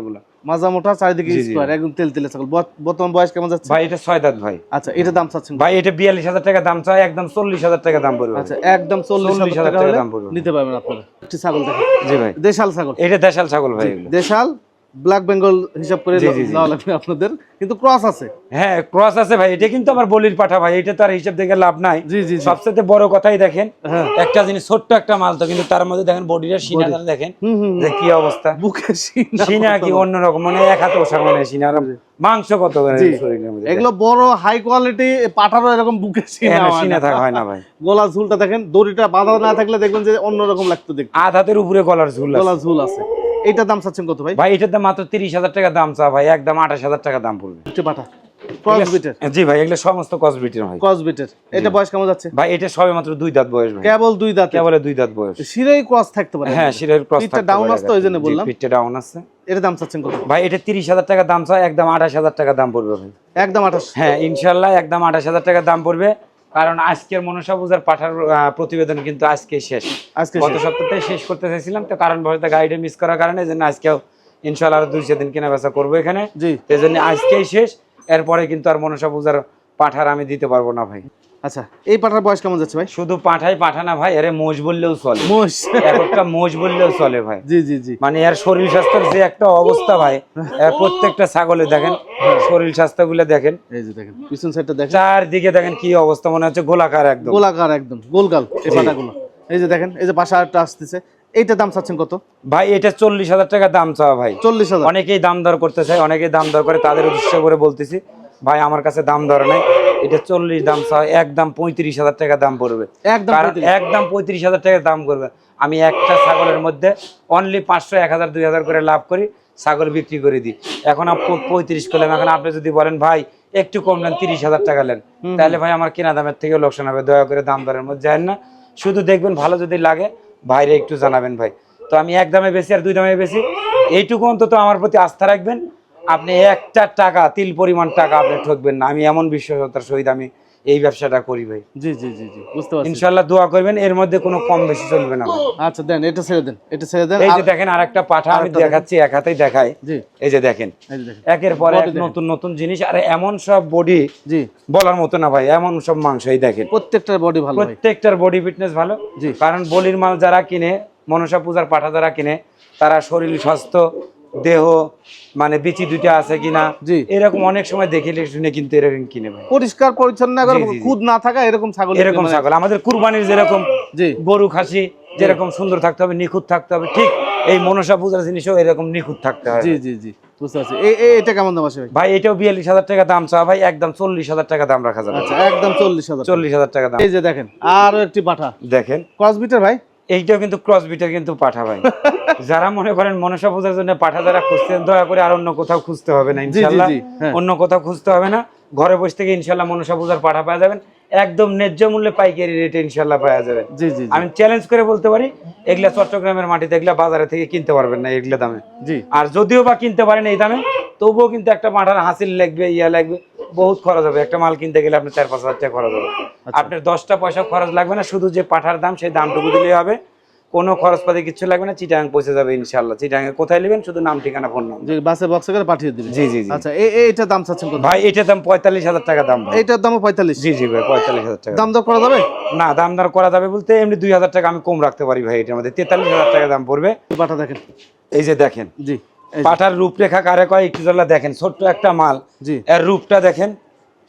মাজা মোটা চারিদিকে। স্কোয়ার একদম তেল তেলে ছাগল। বর্তমান বয়স কেমন যাচ্ছে? ভাই এটা ছয় দাঁত ভাই। আচ্ছা এটা দাম চাচ্ছেন ভাই এটা বিয়াল্লিশ হাজার টাকা দাম চাই একদম চল্লিশ হাজার টাকা দাম পড়বে আচ্ছা একদম চল্লিশ হাজার টাকা দাম পড়বে। নিতে পারবেন আপনারা। একটি ছাগল দেখেন। জি ভাই। দেশাল ছাগল। এটা দেশাল ছাগল ভাই। দেশাল ব্ল্যাক বেঙ্গল হিসাব করে। নেওয়া লাগবে আপনাদের। কিন্তু ক্রস আছে। হ্যাঁ ক্রস আছে ভাই। এটা কিন্তু আমার বলির পাঠা ভাই। এটা তো আর হিসাব দেখে লাভ নাই। জি জি জি। সবচেয়ে বড় কথাই দেখেন হ্যাঁ। একটা জিনিস ছোট্ট একটা মাল তো কিন্তু তার মধ্যে দেখেন বডিটা সিনাটা দেখেন। যে কি অবস্থা। বুকে সিনা সিনা কি অন্যরকম মানে এক হাতে ওষা মানে সিনার মাংস কত এগুলো বড় হাই কোয়ালিটি পাঠারও এরকম বুকে সিনা সিনা। থাকা হয় না ভাই। গলা ঝুলটা দেখেন দড়িটা বাঁধা না থাকলে দেখবেন যে অন্যরকম লাগতো দেখতে। আধ হাতের উপরে গলার ঝুল গলা ঝুল আছে। এইটার দাম চাচ্ছেন কত ভাই? ভাই এটার দাম মাত্র তিরিশ হাজার টাকা দাম চা ভাই একদম আঠাশ হাজার টাকা দাম পড়বে। পাঠা জি ভাই এগুলো সমস্ত কসবিটের ক্রস এটা বয়স কেমন যাচ্ছে? ভাই এটা সবে মাত্র দুই দাঁত বয়স ভাই। কেবল দুই দাঁত। কেবল দুই দাঁত বয়স। শিরেই ক্রস থাকতে পারে। হ্যাঁ শিরের ক্রস আসতো, ওই জন্য বললাম। পিঠটা ডাউন আছে এর দাম চাচ্ছেন কত? ভাই এটা তিরিশ হাজার টাকা দাম চাই একদম আঠাশ হাজার টাকা দাম পড়বে ভাই। একদম আঠাশ। হ্যাঁ ইনশাল্লাহ একদম আঠাশ হাজার টাকা দাম পড়বে। কারণ আজকের মনসা পূজার পাঠার প্রতিবেদন কিন্তু আজকে শেষ। আজকে গত। সপ্তাহে শেষ করতে চাইছিলাম তো কারণ ভয় গাড়িটা মিস করার কারণে জন্য আজকেও ইনশাল্লাহ আরও দুই চার দিন কেনা বেচা করব এখানে। এই জন্য আজকেই শেষ এরপরে কিন্তু আর মনসা পূজার পাঠার আমি দিতে পারব না ভাই। আচ্ছা এই পাঠার বয়স কেমন যাচ্ছে ভাই? শুধু পাঠাই পাঠা না ভাই এরে মোষ বললেও চলে। মোষ। একটা মোষ বললেও চলে ভাই। জি জি জি। মানে এর শরীর স্বাস্থ্যের যে একটা অবস্থা ভাই প্রত্যেকটা ছাগলে দেখেন শরীর স্বাস্থ্যগুলো দেখেন। এই যে দেখেন পিছন সাইডটা দেখেন। চারদিকে দেখেন কি অবস্থা মনে হচ্ছে গোলাকার একদম। গোলাকার একদম গোলগাল এই পাটাগুলো এই যে দেখেন এই যে পাশে আসতেছে এইটা দাম চাচ্ছেন কত? ভাই এটা চল্লিশ হাজার টাকা দাম চাওয়া ভাই। চল্লিশ হাজার। অনেকেই দাম দর করতে চায় অনেকেই দাম দর করে তাদের উদ্দেশ্য করে বলতেছি ভাই আমার কাছে দাম দর নাই। এটা চল্লিশ দাম চাওয়া একদম পঁয়ত্রিশ হাজার টাকা দাম পড়বে। একদম কারণ পঁয়ত্রিশ। একদম পঁয়ত্রিশ হাজার টাকা দাম করবে। আমি একটা ছাগলের মধ্যে অনলি পাঁচশো এক হাজার দুই হাজার করে লাভ করি ছাগল বিক্রি করে দিই। এখন পঁয়ত্রিশ করলাম। এখন আপনি যদি বলেন ভাই একটু কম নেন তিরিশ হাজার টাকা নেন। তাহলে ভাই আমার কেনা দামের থেকে লোকসান হবে। দয়া করে দাম দরের মধ্যে যায় না। শুধু দেখবেন ভালো যদি লাগে বাইরে একটু জানাবেন ভাই। তো আমি এক দামে বেশি আর দুই দামে বেশি। এইটুকু অন্তত আমার প্রতি আস্থা রাখবেন। আপনি একটা টাকা তিল পরিমাণ টাকা আপনি ঠকবেন না। আমি এমন বিশ্বাসতার সহিত আমি এই ব্যবসাটা করি ভাই। জি জি জি জি বুঝতে পারছি। ইনশাল্লাহ দোয়া করবেন এর মধ্যে কোনো কম বেশি চলবে না আচ্ছা দেন এটা ছেড়ে দেন এটা ছেড়ে দেন। এই যে দেখেন আর একটা পাঠা আমি দেখাচ্ছি এক হাতেই দেখাই। জি। এই যে দেখেন এই যে দেখেন। একের পর এক নতুন নতুন জিনিস আর এমন সব বডি জি। বলার মতো না ভাই এমন সব মাংস এই দেখেন। প্রত্যেকটার বডি ভালো প্রত্যেকটার বডি ফিটনেস ভালো। জি। কারণ বলির মাল যারা কিনে মনসা পূজার পাঠা যারা কিনে তারা শরীর স্বাস্থ্য দেহ মানে বিচি দুইটা আছে কিনা। এরকম অনেক সময় দেখে শুনে কিন্তু এরকম কিনে ভাই। পরিষ্কার পরিচ্ছন্ন। খুদ না থাকা এরকম ছাগল এরকম ছাগল। আমাদের কুরবানির যেরকম গরু খাসি যেরকম সুন্দর থাকতে হবে নিখুঁত থাকতে হবে ঠিক এই মনসা পূজার জিনিসও এরকম নিখুঁত থাকতে হবে জি জি জি এটা কেমন দাম আসে ভাই? এটাও বিয়াল্লিশ হাজার টাকা দাম চাওয়া ভাই একদম চল্লিশ হাজার টাকা দাম রাখা যাবে। আচ্ছা একদম চল্লিশ হাজার চল্লিশ হাজার টাকা দাম। এই যে দেখেন আরও একটি পাঠা দেখেন। ক্রসবিটের ভাই? এইটাও কিন্তু ক্রস বিটের কিন্তু পাঠা ভাই। যারা মনে করেন মনসা পূজার জন্য পাঠা যারা খুঁজতেন দয়া করে আর অন্য কোথাও খুঁজতে হবে না ইনশাল্লাহ। হ্যাঁ। অন্য কোথাও খুঁজতে হবে না। ঘরে বসে থেকে ইনশাল্লাহ মনসা পূজার পাঠা পাওয়া যাবেন। একদম ন্যায্য মূল্যে পাইকারি রেটে ইনশাল্লাহ পাওয়া যাবে। জি জি আমি চ্যালেঞ্জ করে বলতে পারি এগুলা চট্টগ্রামের মাটিতে এগুলা বাজারে থেকে কিনতে পারবেন না এগুলা দামে। জি। আর যদিও বা কিনতে পারেন এই দামে তবুও কিন্তু একটা মাঠার হাসিল লাগবে ইয়া লাগবে। বহুত খরচ হবে। একটা মাল কিনতে গেলে আপনার চার পাঁচ হাজার টাকা খরচ হবে। আচ্ছা। আপনার দশটা পয়সা খরচ লাগবে না শুধু যে পাঠার দাম সেই দামটুকু দিলেই হবে। কোনো খরচ পাতি কিছু লাগবে না চিটাং পৌঁছে যাবে ইনশাল্লাহ চিটাং কোথায় নেবেন? শুধু নাম ঠিকানা ফোন নাম বাসে বক্সে করে পাঠিয়ে দিবেন। জি জি আচ্ছা এইটার দাম চাচ্ছেন কত? ভাই এটার দাম পঁয়তাল্লিশ হাজার টাকা দাম এটার দাম পঁয়তাল্লিশ? জি জি ভাই পঁয়তাল্লিশ হাজার টাকা। দাম দর করা যাবে? না দাম দর করা যাবে বলতে এমনি দুই হাজার টাকা আমি কম রাখতে পারি ভাই এটার মধ্যে। তেতাল্লিশ হাজার টাকা দাম পড়বে। পাঠা দেখেন। এই যে দেখেন। জি। পাঠার রূপরেখা কারে কয়? একটু জল্লা দেখেন ছোট্ট একটা মাল। জি। এর রূপটা দেখেন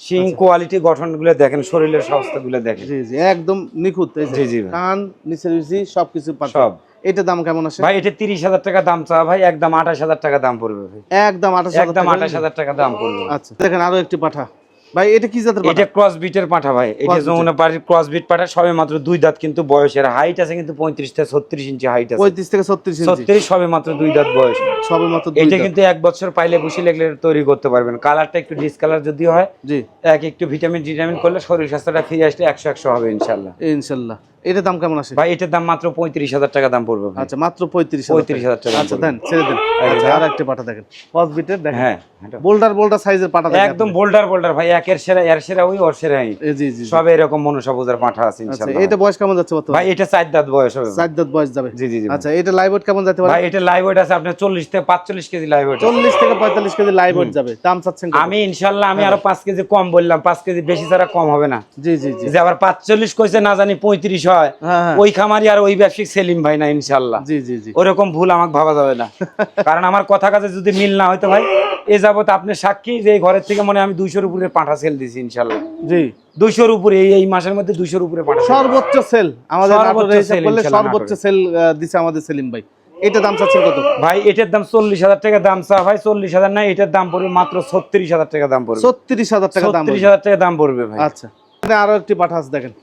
সিং কোয়ালিটি গঠনগুলো দেখেন শরীরের স্বাস্থ্যগুলো দেখেন। জি জি একদম নিখুঁত জি, জি কান নিচের নিচি সবকিছু সব। এটার দাম কেমন আছে? ভাই এটা তিরিশ হাজার টাকা দাম চা ভাই। একদম আঠাশ হাজার টাকা দাম পড়বে ভাই। একদম আঠাশ একদম আঠাশ হাজার টাকা দাম পড়বে। আচ্ছা দেখেন আরও একটি পাঠা। ভাই এটা কি জাতের এটা ক্রস বিটের পাঠা ভাই। এটা Cross যমুনা পাড়ির ক্রস বিট পাঠা সবে মাত্র দুই দাঁত কিন্তু বয়সের হাইট আছে কিন্তু পঁয়ত্রিশ থেকে ছত্রিশ ইঞ্চি হাইট আছে। পঁয়ত্রিশ থেকে ছত্রিশ ইঞ্চি। ছত্রিশ সবে মাত্র দুই দাঁত বয়স। সবে মাত্র দুই এটা কিন্তু এক বছর পাইলে বসে লেগলে তৈরি করতে পারবেন। কালারটা একটু ডিসকালার যদি হয় জি। এক একটু ভিটামিন ভিটামিন করলে শরীর স্বাস্থ্যটা ফিরে আসলে একশো একশো হবে ইনশাল্লাহ। ইনশাল্লাহ। এটার দাম কেমন আসে? ভাই এটার দাম মাত্র পঁয়ত্রিশ হাজার টাকা দাম পড়বে আচ্ছা মাত্র পঁয়ত্রিশ 35,000 টাকা আচ্ছা দেন ছেড়ে দেন। আচ্ছা যে। আর একটা পাঠা দেখেন। পাঁচ বিটের দেখেন। হ্যাঁ বোল্ডার বোল্ডার সাইজের পাঠা দেখেন একদম বোল্ডার বোল্ডার ভাই একের সেরা এর সেরা ওই ওর জি। সব এরকম পাঠা আছে আচ্ছা ইনশাল্লাহ। এটা বয়স কেমন যাচ্ছে ভাই এটা চার দাঁত বয়স হবে। চার দাঁত বয়স যাবে। জি জি আচ্ছা এটা লাইভ ওয়েট কেমন যেতে পারে? ভাই এটা লাইভ ওয়েট আছে আপনার চল্লিশ থেকে পাঁচচল্লিশ কেজি লাইভ ওয়েট চল্লিশ থেকে পঁয়তাল্লিশ কেজি লাইভ ওয়েট যাবে। দাম চাচ্ছেন আমি ইনশাল্লাহ আমি আরও পাঁচ কেজি কম বললাম পাঁচ কেজি বেশি ছাড়া কম হবে না। জি জি জি। যে আবার পাঁচচল্লিশ কইছে না জানি পঁয়ত্রিশ হয়। হ্যাঁ হ্যাঁ। ওই খামারি আর ওই ব্যবসায়িক সেলিম ভাই না ইনশাল্লাহ। জি জি জি। ওরকম ভুল আমাকে ভাবা যাবে না। [LAUGHS] কারণ আমার কথা কাছে যদি মিল না হয়তো ভাই এ আপনি সাক্ষী যে এই ঘরের থেকে মনে আমি দুইশোর উপরে পাঁঠা সেল দিছি ইনশাল্লাহ জি। দুইশোর উপরে এই এই মাসের মধ্যে দুইশোর উপরে পাঠা সর্বোচ্চ সেল আমাদের সর্বোচ্চ সেল দিছে আমাদের সেলিম ভাই। এটা দাম চাচ্ছেন কত? ভাই এটার দাম চল্লিশ হাজার টাকা দাম চা ভাই চল্লিশ হাজার না এটার দাম পড়বে মাত্র ছত্রিশ হাজার টাকা দাম পড়বে। ছত্রিশ হাজার টাকা দাম ছত্রিশ। হাজার টাকা দাম পড়বে ভাই। আচ্ছা। আরও একটি পাঠা আছে দেখেন।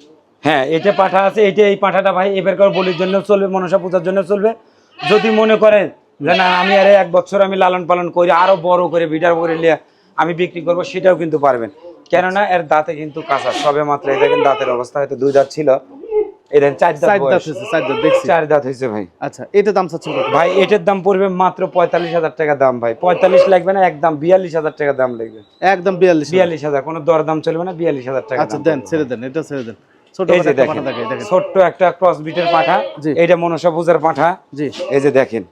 হ্যাঁ এটা পাঠা আছে এটা এই পাঠাটা ভাই এবারকার বলির জন্য চলবে মনসা পূজার জন্য চলবে। যদি মনে করেন যে না আমি আরে এক বছর আমি লালন পালন করি আরও বড় করে ভিটার করে নিয়ে আমি বিক্রি করব সেটাও কিন্তু পারবেন। কেননা এর দাঁতে কিন্তু কাঁচা সবে মাত্র এই দেখেন দাঁতের অবস্থা হয়তো দুই দাঁত ছিল। এই চার দাঁত। হয়েছে চার দাঁত দেখছি। চার দাঁত হয়েছে ভাই। আচ্ছা এটা দাম চাচ্ছেন কত? ভাই এটার দাম পড়বে মাত্র পঁয়তাল্লিশ হাজার টাকা দাম ভাই। পঁয়তাল্লিশ লাগবে না একদম বিয়াল্লিশ হাজার টাকা দাম লাগবে। একদম বিয়াল্লিশ বিয়াল্লিশ হাজার কোনো দর দাম চলবে না বিয়াল্লিশ হাজার টাকা আচ্ছা দেন। ছেড়ে দেন এটা ছেড়ে দেন। ছোট্ট একটা ক্রস বিটের পাঠা জি। এইটা মনসা পূজার পাঠা। এই যে দেখেন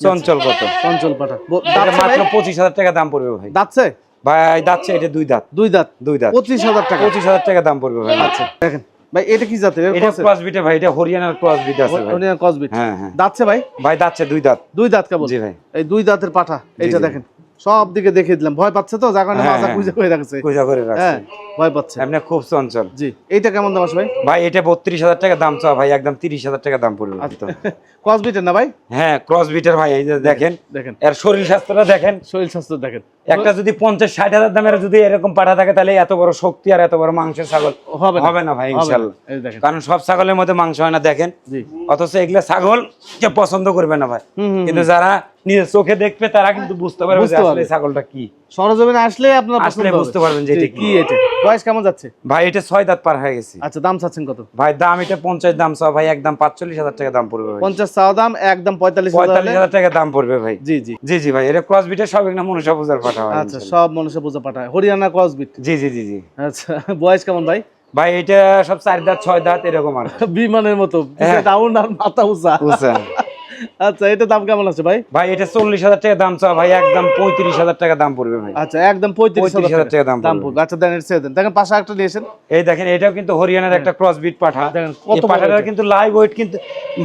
চঞ্চল কত চঞ্চল পাঠা মাত্র ভাই? পঁচিশ হাজার টাকা দাম পড়বে ভাই। দাঁতছে? ভাই দাচ্ছে এটা দুই দাঁত। দুই দাঁত? দুই দাঁত। পঁচিশ হাজার টাকা? পঁচিশ হাজার টাকা দাম পড়বে ভাই। আচ্ছা দেখেন। ভাই এটা কি জাতের? এটা ক্রস বিটে ভাই এটা হরিয়ানার ক্রস বিট আছে ভাই। হরিয়ানা ক্রসবিট হ্যাঁ হ্যাঁ। দাঁতছে ভাই? ভাই দাচ্ছে দুই দাঁত। দুই দাঁত কেবল জি ভাই। এই দুই দাঁতের পাঠা। এইটা দেখেন। সব দিকে দেখে দিলাম। ভয় পাচ্ছে তো যার কারণে হ্যাঁ, হ্যাঁ। কুইজা হয়ে রাখছে পূজা করে হ্যাঁ ভয় পাচ্ছে। এমনি খুব চঞ্চল। জি এইটা কেমন দাম আছে ভাই? ভাই এটা বত্রিশ হাজার টাকা দাম চাওয়া ভাই একদম তিরিশ হাজার টাকা দাম পড়বে আচ্ছা। তো। ক্রসবিটের [LAUGHS] না ভাই? হ্যাঁ ক্রস বিটার ভাই এই যে দেখেন। দেখেন। এর শরীর স্বাস্থ্যটা দেখেন। শরীর স্বাস্থ্য দেখেন। একটা যদি পঞ্চাশ ষাট হাজার দামের যদি এরকম পাঠা থাকে তাহলে এত বড় শক্তি আর এত বড় মাংসের ছাগল হবে না। ভাই ইনশাল্লাহ। কারণ সব ছাগলের মধ্যে মাংস হয় না দেখেন। অথচ এগুলা ছাগল যে পছন্দ করবে না ভাই। কিন্তু যারা নিজের চোখে দেখবে তারা কিন্তু বুঝতে পারবে ছাগলটা কি। সরজমিনে আসলে আপনার আসলে বুঝতে পারবেন যে এটা কি এটা? বয়স কেমন যাচ্ছে? ভাই এটা ছয় দাঁত পার হয়ে গেছে। আচ্ছা দাম চাচ্ছেন কত? ভাই দাম এটা পঞ্চাশ দাম সব ভাই একদম পাঁচচল্লিশ হাজার টাকা দাম পড়বে পঞ্চাশ চাওয়া দাম একদম পঁয়তাল্লিশ পঁয়তাল্লিশ হাজার টাকা দাম পড়বে ভাই। জি জি। জি জি ভাই এটা ক্রস বিটের সব একটা মনুষ্য পূজার পাঠা আচ্ছা সব মানুষের বোঝা পাঠায় হরিয়ানা ক্রসবিট জি জি জি জি। আচ্ছা বয়স কেমন ভাই? ভাই এটা সব চার দাঁত ছয় দাঁত এরকম আর বিমানের মতো। হ্যাঁ। ডাউন আর মাথা উঁচা। বুঝছেন আচ্ছা এটা দাম কেমন আছে ভাই? ভাই এটা চল্লিশ হাজার টাকা দাম চা ভাই একদম পঁয়ত্রিশ হাজার টাকা দাম পড়বে ভাই। আচ্ছা একদম পঁয়ত্রিশ 35,000 হাজার টাকা দাম দাম পড়বে। আচ্ছা দেন এটা দেন দেখেন পাশে একটা দিয়েছেন এই দেখেন এটাও কিন্তু হরিয়ানার একটা ক্রস বিট পাঠা। দেখেন কত পাঠাটার কিন্তু লাইভ ওয়েট কিন্তু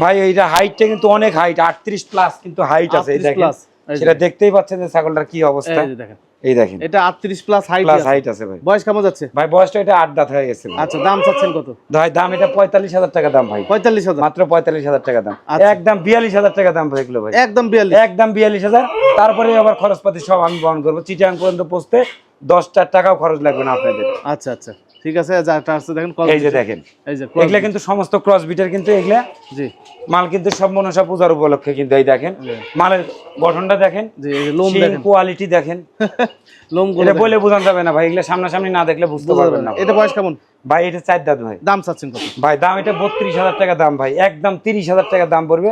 ভাই এইটা হাইটটা কিন্তু অনেক হাইট আটত্রিশ প্লাস কিন্তু হাইট আছে। এই দেখেন সেটা দেখতেই পাচ্ছেন যে ছাগলটার কি অবস্থা। দেখেন। এই দেখেন। এটা আটত্রিশ প্লাস হাইট প্লাস হাইট আছে ভাই। বয়স কেমন যাচ্ছে? ভাই বয়সটা এটা আট দাঁত হয়ে গেছে। আচ্ছা দাম চাচ্ছেন কত? ভাই দাম এটা পঁয়তাল্লিশ হাজার টাকা দাম ভাই। পঁয়তাল্লিশ হাজার। মাত্র পঁয়তাল্লিশ হাজার টাকা দাম। আচ্ছা। একদম বিয়াল্লিশ হাজার টাকা দাম ভাই এগুলো ভাই। একদম বিয়াল্লিশ। একদম বিয়াল্লিশ হাজার। তারপরে আবার খরচপাতি সব আমি বহন করব। চিটাং পর্যন্ত পৌঁছতে দশটার টাকাও খরচ লাগবে না আপনাদের। আচ্ছা আচ্ছা। ঠিক আছে? যা একটা আসছে দেখেন এই যে দেখেন। এই যে এগুলা কিন্তু সমস্ত ক্রস বিটের কিন্তু এগুলা জি। মাল কিন্তু সব মনসা পূজার উপলক্ষে কিন্তু এই দেখেন। মালের গঠনটা দেখেন জি এই যে লোম দেখেন। কোয়ালিটি দেখেন। [LAUGHS] লোম এটা বলে বোঝানো যাবে না ভাই এগুলা সামনাসামনি না দেখলে বুঝতে পারবেন না। এটা বয়স কেমন? ভাই এটা চার দাঁত ভাই। দাম চাচ্ছেন কত? ভাই দাম এটা বত্রিশ হাজার টাকা দাম ভাই। একদম তিরিশ হাজার টাকা দাম পড়বে।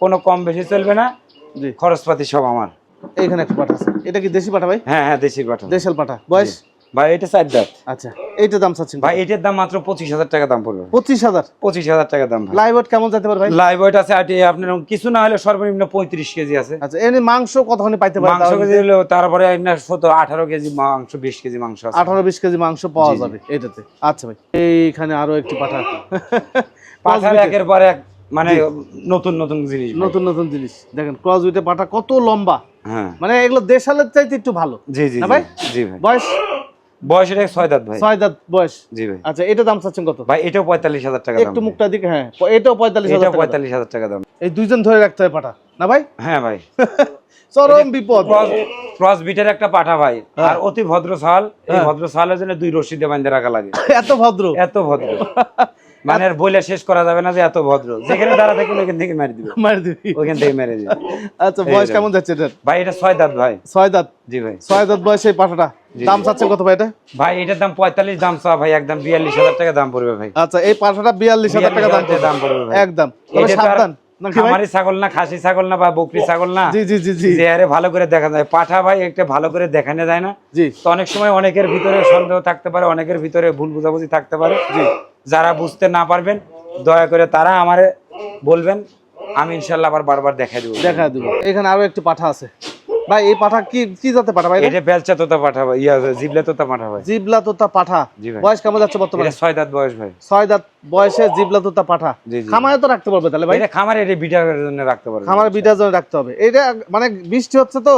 কোনো কম বেশি চলবে না। জি। খরচপাতি সব আমার। এখানে একটা পাঠা আছে। এটা কি দেশি পাঠা ভাই? হ্যাঁ হ্যাঁ দেশির পাঠা। দেশাল পাঠা। বয়স? ভাই এটা চার দাঁত আচ্ছা এইটা দাম চাচ্ছেন ভাই এটার দাম মাত্র পঁচিশ হাজার টাকা দাম পড়বে। পঁচিশ হাজার? পঁচিশ হাজার টাকা দাম লাইভ ওয়েট কেমন যেতে পারে ভাই? লাইভ ওয়েট আছে আটি আপনার কিছু না হলে সর্বনিম্ন পঁয়ত্রিশ কেজি আছে। আচ্ছা এমনি মাংস কতখানি পাইতে পারে মাংস কেজি হলো তারপরে আপনার সতেরো আঠারো কেজি মাংস বিশ কেজি মাংস আছে। আঠারো বিশ কেজি মাংস পাওয়া। যাবে এটাতে। আচ্ছা ভাই এইখানে আরও একটি পাঠা। [LAUGHS] পাঠার একের পর এক মানে নতুন নতুন জিনিস নতুন নতুন জিনিস। দেখেন ক্রস উইটে পাঠা কত লম্বা। হ্যাঁ। মানে এগুলো দেশালের চাইতে একটু ভালো। জি জি। ভাই? জি ভাই। বয়স? বয়স এটা ছয় দাঁত ভাই? ছয় দাঁত বয়স। জি ভাই। আচ্ছা এটা দাম চাচ্ছেন কত? ভাই এটাও পঁয়তাল্লিশ হাজার টাকা একটু মুখটা দিকে হ্যাঁ এটাও পঁয়তাল্লিশ হাজার টাকা দাম। পঁয়তাল্লিশ হাজার টাকা দাম। এই দুইজন ধরে রাখতে হয় পাঠা না ভাই? হ্যাঁ ভাই। [LAUGHS] চরম বিপদ। ক্রস ক্রস বিটের একটা পাঠা ভাই। হ্যাঁ। আর অতি ভদ্র সাল এই হ্যাঁ। ভদ্র সালের জন্য দুই রশিদে বাঁধে রাখা লাগে। [LAUGHS] এত ভদ্র। এত ভদ্র। [LAUGHS] মানে বইলে শেষ করা যাবে না যে এত ভদ্র। যেখানে দাঁড়া থেকে মারি দিবে। মারি দিবি। থেকে মেরে দিবে। আচ্ছা বয়স কেমন যাচ্ছে এটা? ভাই এটা ছয় দাঁত ভাই। ছয় দাঁত? জি ভাই। ছয় দাঁত বয়সে এই পাঠাটা। দাম চাচ্ছে কত ভাই এটা? ভাই এটার দাম পঁয়তাল্লিশ দাম চা ভাই একদম বিয়াল্লিশ হাজার টাকা দাম পড়বে ভাই। আচ্ছা এই পাঠাটা বিয়াল্লিশ হাজার টাকা দাম দাম পড়বে ভাই। একদম। সাবধান। খামারি ছাগল না খাসি ছাগল না বা বকরি ছাগল না জি জি জি জি। ভালো করে দেখা যায়। পাঠা ভাই একটা ভালো করে দেখানো যায় না। জি। তো অনেক সময় অনেকের ভিতরে সন্দেহ থাকতে পারে অনেকের ভিতরে ভুল বুঝাবুঝি থাকতে পারে। জি। যারা বুঝতে না পারবেন দয়া করে তারা আমারে বলবেন আমি ইনশাল্লাহ আবার বারবার দেখা দেবো। দেখা দেবো। এখানে আরও একটি পাঠা আছে। ভাই এই পাঠা কি কি জাতে পাঠা ভাই এটা? বেলচা তোতা পাঠা ভাই ইয়া জিবলা তোতা পাঠা ভাই। জিবলা তোতা পাঠা। বয়স কেমন যাচ্ছে বর্তমানে? এটা ছয় দাঁত বয়স ভাই। ছয় দাঁত বয়সে জিবলা তোতা পাঠা। খামারে তো রাখতে পারবে তাহলে ভাই? এটা খামারে এটা বিটার জন্য রাখতে পারবে। খামারে বিটার জন্য রাখতে হবে। এটা মানে বৃষ্টি হচ্ছে তো?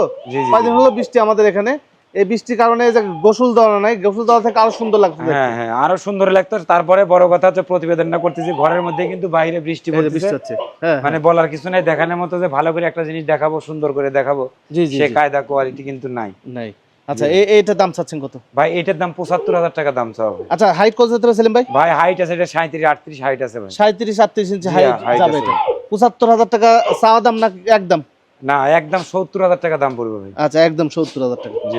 কয়দিন হলো বৃষ্টি আমাদের এখানে? এই বৃষ্টির কারণে যে গোসল দেওয়া নাই গোসল দেওয়া থেকে আরও সুন্দর লাগছে হ্যাঁ হ্যাঁ আরও সুন্দর লাগতো তারপরে বড় কথা হচ্ছে প্রতিবেদনটা করতেছি ঘরের মধ্যে কিন্তু বাইরে বৃষ্টি হচ্ছে। হ্যাঁ মানে বলার কিছু নাই দেখানোর মতো যে ভালো করে একটা জিনিস দেখাবো সুন্দর করে দেখাবো। সে কায়দা কোয়ালিটি কিন্তু নাই। নাই। আচ্ছা এইটার দাম চাচ্ছেন কত? ভাই এটার দাম পঁচাত্তর হাজার টাকা দাম চাওয়া আচ্ছা হাইট কত যেতে ভাই? ভাই হাইট আছে এটা সাঁত্রিশ আটত্রিশ হাইট আছে ভাই। সাঁত্রিশ আটত্রিশ ইঞ্চি হাইট যাবে এটা। পঁচাত্তর হাজার টাকা চাওয়া দাম না একদম? না একদম সত্তর হাজার টাকা দাম পড়বে ভাই। আচ্ছা একদম সত্তর হাজার টাকা। জি